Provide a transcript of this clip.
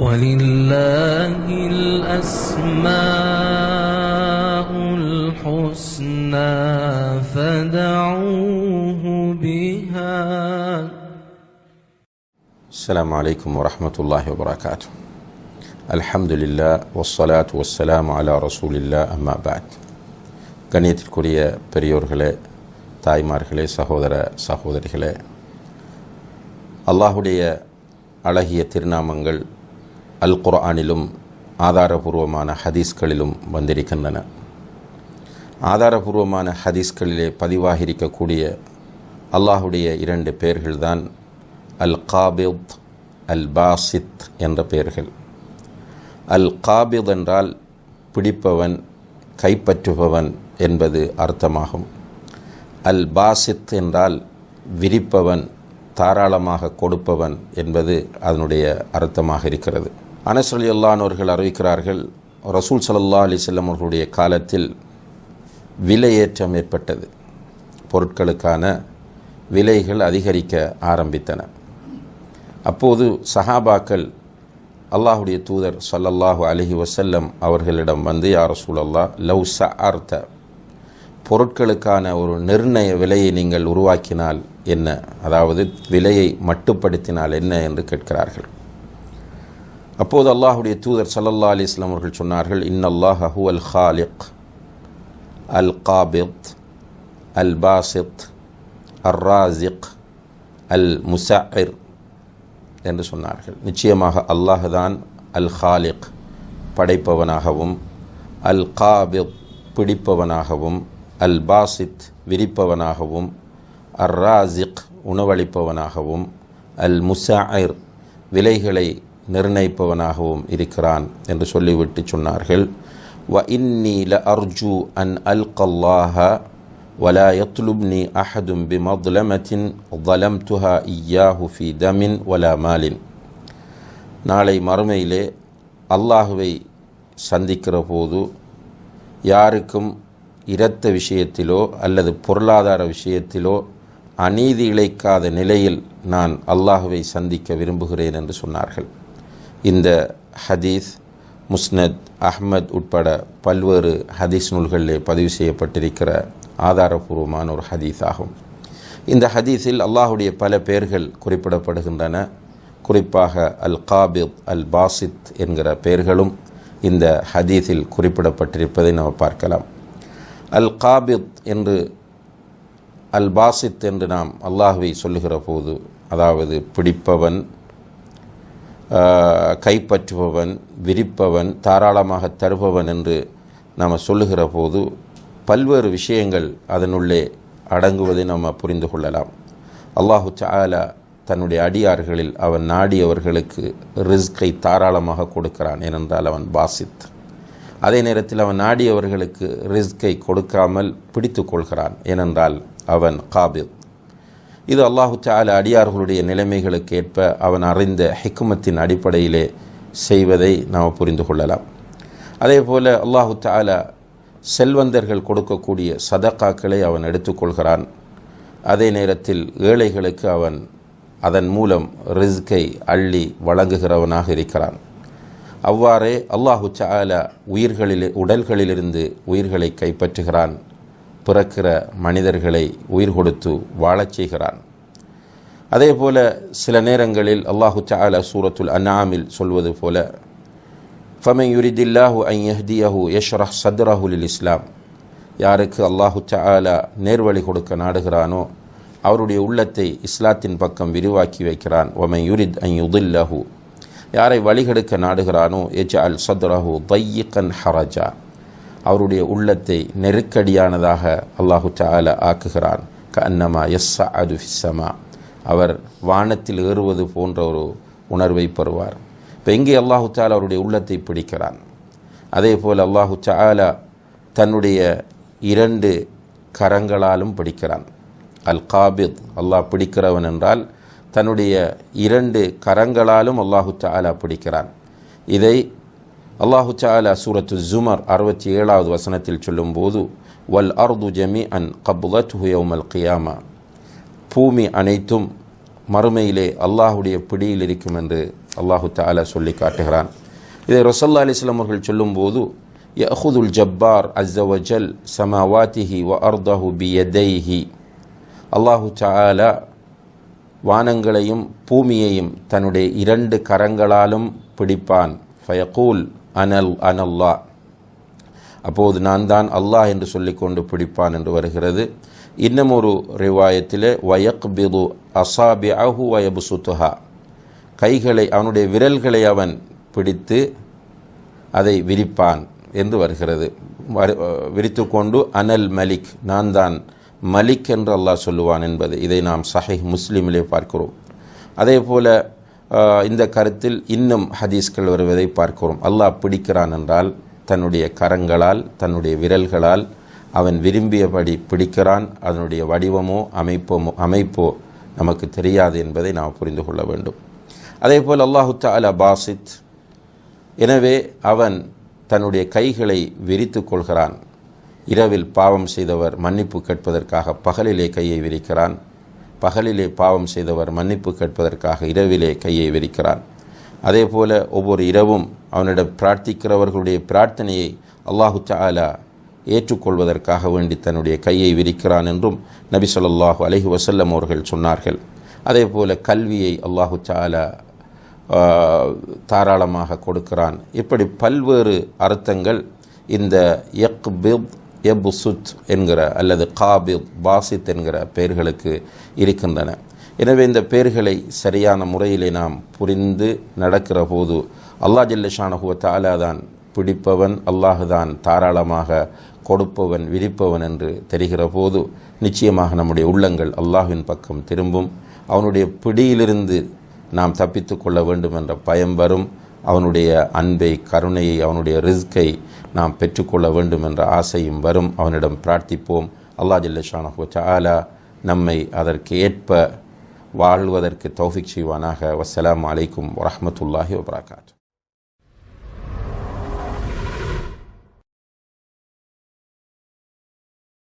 ولله الأسماء الحسنى فدعوه بها السلام عليكم ورحمة الله وبركاته الحمد لله والصلاة والسلام على رسول الله أما بعد கண்ணியத்திற்குரிய பெரியோர்களே தாய்மார்களே சகோதர சகோதரிகளே அல்லாஹுடைய அழகிய திருநாமங்கள் அல் குர்ஆனிலும் ஆதாரபூர்வமான ஹதீஸ்களிலும் வந்திருக்கின்றன. ஆதாரபூர்வமான ஹதீஸ்களிலே பதிவாகியிருக்கக்கூடிய அல்லாஹுடைய இரண்டு பெயர்கள்தான் அல் காபித் அல் பாசித் என்ற பெயர்கள். அல் காபித் என்றால் பிடிப்பவன் கைப்பற்றுபவன் என்பது அர்த்தமாகும். அல் பாசித் என்றால் விரிப்பவன் தாராளமாக கொடுப்பவன் என்பது அதனுடைய அர்த்தமாக இருக்கிறது. அனசலி அல்லானவர்கள் அறிவிக்கிறார்கள் ரசூல் சல்லா அலிசல்லம் அவர்களுடைய காலத்தில் விலையேற்றம் ஏற்பட்டது. பொருட்களுக்கான விலைகள் அதிகரிக்க ஆரம்பித்தன. அப்போது சஹாபாக்கள் அல்லாஹுடைய தூதர் சல்லல்லாஹு அலஹி வசல்லம் அவர்களிடம் வந்து யார் சூழல்லா லவ் ச அர்த்த பொருட்களுக்கான ஒரு நிர்ணய விலையை நீங்கள் உருவாக்கினால் என்ன? அதாவது விலையை மட்டுப்படுத்தினால் என்ன? என்று கேட்கிறார்கள். அப்போது அல்லாஹுடைய தூதர் சல்லல்லா அலிஸ்லாம் அவர்கள் சொன்னார்கள் இன்னல்லாஹ் ஹூ அல் ஹாலிக் அல் காபித் அல் பாசித் அர் ராசிக் அல் முசாஇர் என்று சொன்னார்கள். நிச்சயமாக அல்லாஹ் தான் அல் ஹாலிக் படைப்பவனாகவும் அல் காபித் பிடிப்பவனாகவும் அல் பாசித் விரிப்பவனாகவும் அர் ராசிக் உணவளிப்பவனாகவும் அல் முசாயிர் விலைகளை நிர்ணயிப்பவனாகவும் இருக்கிறான் என்று சொல்லிவிட்டு சொன்னார்கள் வ இன்னி ல அர்ஜு அன் அல் கல்லாஹ ولا يطلبني أحد بمظلمة ظلمتها إياه في دم ولا مال நாளை மறுமையிலே அல்லாஹுவை சந்திக்கிற போது யாருக்கும் இரத்த விஷயத்திலோ அல்லது பொருளாதார விஷயத்திலோ அநீதி இழைக்காத நிலையில் நான் அல்லாஹுவை சந்திக்க விரும்புகிறேன் என்று சொன்னார்கள் இந்த ஹதீஸ் முஸ்னத் அஹ்மத் உட்பட பல்வேறு ஹதீஸ் நூல்களிலே பதிவு செய்யப்பட்டிருக்கிற ஆதாரபூர்வமான ஒரு ஹதீஸ் ஆகும் இந்த ஹதீஸில் அல்லாஹுடைய பல பெயர்கள் குறிப்பிடப்படுகின்றன. குறிப்பாக அல் காபித் அல் பாசித் என்கிற பெயர்களும் இந்த ஹதீஸில் குறிப்பிடப்பட்டிருப்பதை நாம் பார்க்கலாம். அல் காபித் என்று அல் பாசித் என்று நாம் அல்லாஹுவை சொல்லுகிற போது அதாவது பிடிப்பவன் கைப்பற்றுபவன் விரிப்பவன் தாராளமாக தருபவன் என்று நாம் சொல்லுகிற போது பல்வேறு விஷயங்கள் அதனுள்ளே அடங்குவதை நம்ம புரிந்து கொள்ளலாம். அல்லாஹு சாலா தன்னுடைய அடியார்களில் அவன் நாடியவர்களுக்கு ரிஸ்கை தாராளமாக கொடுக்கிறான் ஏனென்றால் அவன் பாசித் அதே நேரத்தில் அவன் நாடியவர்களுக்கு ரிஸ்கை கொடுக்காமல் பிடித்து கொள்கிறான் ஏனென்றால் அவன் காபித் இது அல்லாஹு தால அடியார்களுடைய நிலைமைகளுக்கு ஏற்ப அவன் அறிந்த ஹிக்குமத்தின் அடிப்படையிலே செய்வதை நாம் புரிந்து கொள்ளலாம். அதே போல் அல்லாஹு தாலா செல்வந்தர்கள் கொடுக்கக்கூடிய சதக்காக்களை அவன் எடுத்துக்கொள்கிறான் அதே நேரத்தில் ஏழைகளுக்கு அவன் அதன் மூலம் ரிஸ்கை அள்ளி வழங்குகிறவனாக இருக்கிறான். அவ்வாறே அல்லாஹு சால உயிர்களில் உடல்களிலிருந்து உயிர்களை கைப்பற்றுகிறான். பிறக்கிற மனிதர்களை உயிர் கொடுத்து வாழச் செய்கிறான். அதே போல சில நேரங்களில் அல்லாஹு சால சூரத்துல் அன்னாமில் சொல்வது போல ஃபமை யுரிதில்லாஹு ஐ யஹ்தியஹு யஷ்ரஹ் சத்ரஹுலில் இஸ்லாம் யாருக்கு அல்லாஹு சாலா நேர்வழி கொடுக்க நாடுகிறானோ அவருடைய உள்ளத்தை இஸ்லாத்தின் பக்கம் விரிவாக்கி வைக்கிறான். ஒமை யுரித் ஐ யுதில்லஹு. யாரை வழிகெடுக்க நாடுகிறானோ எஜ் அல் சத்ரஹு தையக்கன் ஹரஜா. அவருடைய உள்ளத்தை நெருக்கடியானதாக அல்லாஹு சாலா ஆக்குகிறான். கன்னமா எஸ் அது ஃபிஸ்ஸமா அவர் வானத்தில் ஏறுவது போன்ற ஒரு உணர்வை பெறுவார். இப்போ எங்கே அல்லாஹு தாலா அவருடைய உள்ளத்தை பிடிக்கிறான்? அதே போல் அல்லாஹு சாலா தன்னுடைய இரண்டு கரங்களாலும் பிடிக்கிறான். அல் காபித் அல்லாஹ் பிடிக்கிறவன் என்றால் தன்னுடைய இரண்டு கரங்களாலும் அல்லாஹு தாலா பிடிக்கிறான். இதை அல்லாஹு சாலா சூரத்து ஜுமர் அறுபத்தி ஏழாவது வசனத்தில் சொல்லும்போது வல் அர்து ஜமி அன் கபுலத் யௌமல் கியாமா. பூமி அனைத்தும் மறுமையிலே அல்லாஹுடைய பிடியில் இருக்கும் என்று அல்லாஹு தாலா சொல்லி காட்டுகிறான். இதை ரொசல்லா அலிஸ்லாம் அவர்கள் சொல்லும்போது யஹுதுல் ஜப்பார் அஸ்ஸவஜல் சமாவாத்திஹி வ அர்தஹு பியதைஹி. அல்லாஹு தாலா வானங்களையும் பூமியையும் தன்னுடைய இரண்டு கரங்களாலும் பிடிப்பான். ஃபயகூல் அனல் அனல்லா. அப்போது நான் தான் அல்லாஹ் என்று சொல்லிக்கொண்டு பிடிப்பான் என்று வருகிறது. இன்னும் ஒரு ரிவாயத்திலே வயக்பிது அசாபி அஹு வயபுசுத்துஹா. கைகளை அவனுடைய விரல்களை அவன் பிடித்து அதை விரிப்பான் என்று வருகிறது. விரித்து கொண்டு அனல் மலிக். நான் தான் மலிக் என்று அல்லாஹ் சொல்லுவான் என்பது. இதை நாம் சஹை முஸ்லீமிலே பார்க்கிறோம். அதே போல இந்த கருத்தில் இன்னும் ஹதீஸ்கள் வருவதை பார்க்கிறோம். அல்லாஹ் பிடிக்கிறான் என்றால் தன்னுடைய கரங்களால் தன்னுடைய விரல்களால் அவன் விரும்பியபடி பிடிக்கிறான். அதனுடைய வடிவமோ அமைப்போ அமைப்போ நமக்கு தெரியாது என்பதை நாம் புரிந்து கொள்ள வேண்டும். அதே போல் அல்லாஹு தாலா பாசித் எனவே அவன் தன்னுடைய கைகளை விரித்து கொள்கிறான். இரவில் பாவம் செய்தவர் மன்னிப்பு கேட்பதற்காக பகலிலே கையை விரிக்கிறான். பகலிலே பாவம் செய்தவர் மன்னிப்பு கேட்பதற்காக இரவிலே கையை விரிக்கிறான் அதே போல ஒவ்வொரு இரவும் அவனிடம் பிரார்த்திக்கிறவர்களுடைய பிரார்த்தனையை அல்லாஹு தாலா ஏற்றுக்கொள்வதற்காக வேண்டி தன்னுடைய கையை விரிக்கிறான் என்றும் நபி சொல்லாஹு அலஹி வசல்லம் அவர்கள் சொன்னார்கள். அதே போல கல்வியை அல்லாஹு சாலா தாராளமாக கொடுக்கிறான். இப்படி பல்வேறு அர்த்தங்கள் இந்த எக் பிப் எபுசுத் என்கிற அல்லது காபித் பாசித் என்கிற பெயர்களுக்கு இருக்கின்றன. எனவே இந்த பெயர்களை சரியான முறையிலே நாம் புரிந்து நடக்கிற போது அல்லா ஜல்லஷானஹுவ தாலா தான் பிடிப்பவன் அல்லாஹுதான் தாராளமாக கொடுப்பவன் விரிப்பவன் என்று தெரிகிற போது நிச்சயமாக நம்முடைய உள்ளங்கள் அல்லாஹின் பக்கம் திரும்பும். அவனுடைய பிடியிலிருந்து நாம் தப்பித்து கொள்ள வேண்டும் என்ற பயம் வரும். அவனுடைய அன்பை கருணையை அவனுடைய ரிஸ்கை நாம் பெற்றுக்கொள்ள வேண்டும் என்ற ஆசையும் வரும். அவனிடம் பிரார்த்திப்போம். அல்லா ஜல்லஷானஹு ஆலா நம்மை அதற்கு ஏற்ப வாழ்வதற்கு தௌஃபிக் செய்வானாக. வசலாம் அலைக்கும் வரமத்துல்லாஹி வபரகாத்து